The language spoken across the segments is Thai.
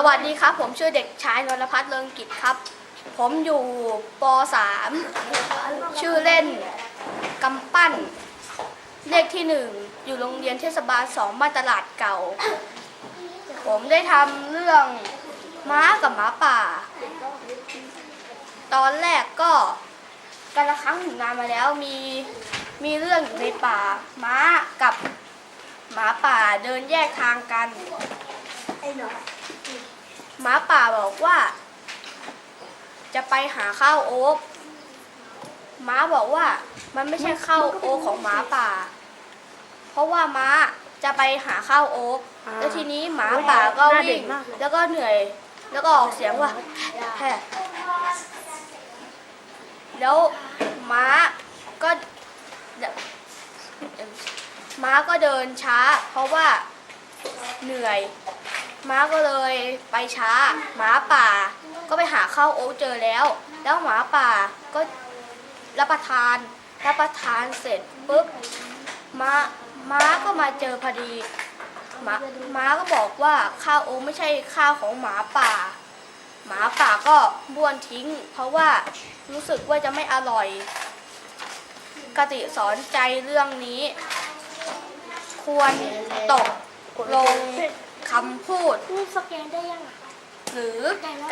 สวัสดีครับ ผมชื่อเด็กชายนรพัฒน์เลิงกิจครับ ผมอยู่ป .3 ชื่อเล่นกำปั้น เลขที่หนึ่งอยู่โรงเรียนเทศบาลสองบ้านตลาดเก่า ผมได้ทำเรื่องม้ากับหมาป่า ตอนแรกก็กันละครั้งหนึ่งนานมาแล้วมีมีเรื่องอยู่ในป่าม้ากับหมาป่าเดินแยกทางกัน หมาป่าบอกว่า จะไปหาข้าวโอ๊กม้าบอกว่ามันไม่ใช่ข้าวโอ๊กของหมาป่า เพราะว่าม้าจะไปหาข้าวโอ๊กอ่าแล้วทีนี้หมาป่าก็หน้าเด็วิ่กงมากเลยแล้วก็เหนื่อย แล้วก็ออกเสียงว่าแฮ่แล้วม้าก็ม้าก็เดินช้า เพราะว่าเหนื่อย ม้าก็เลยไปช้า หมาป่า ก็ไปหาข้าวโอ๊ตเจอแล้ว แล้วหมาป่าก็รับประทาน รับประทานเสร็จปุ๊บม้าม้าก็มาเจอพอดีม้าม้าก็บอกว่าข้าวโอ๊ตไม่ใช่ข้าวของหมาป่า หมาป่าก็บ้วนทิ้ง เพราะว่ารู้สึกว่าจะไม่อร่อยกติสอนใจเรื่องนี้ ควรตกลง คำพูดนี่สแกนได้ยังอะหรือ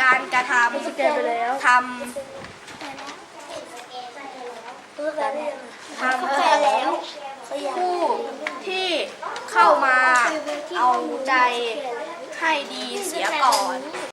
การกระทสแกนไปแล้วำทแต่แล้วำทำผู้ที่เข้ามาเอาใจให้ดีเสียก่อน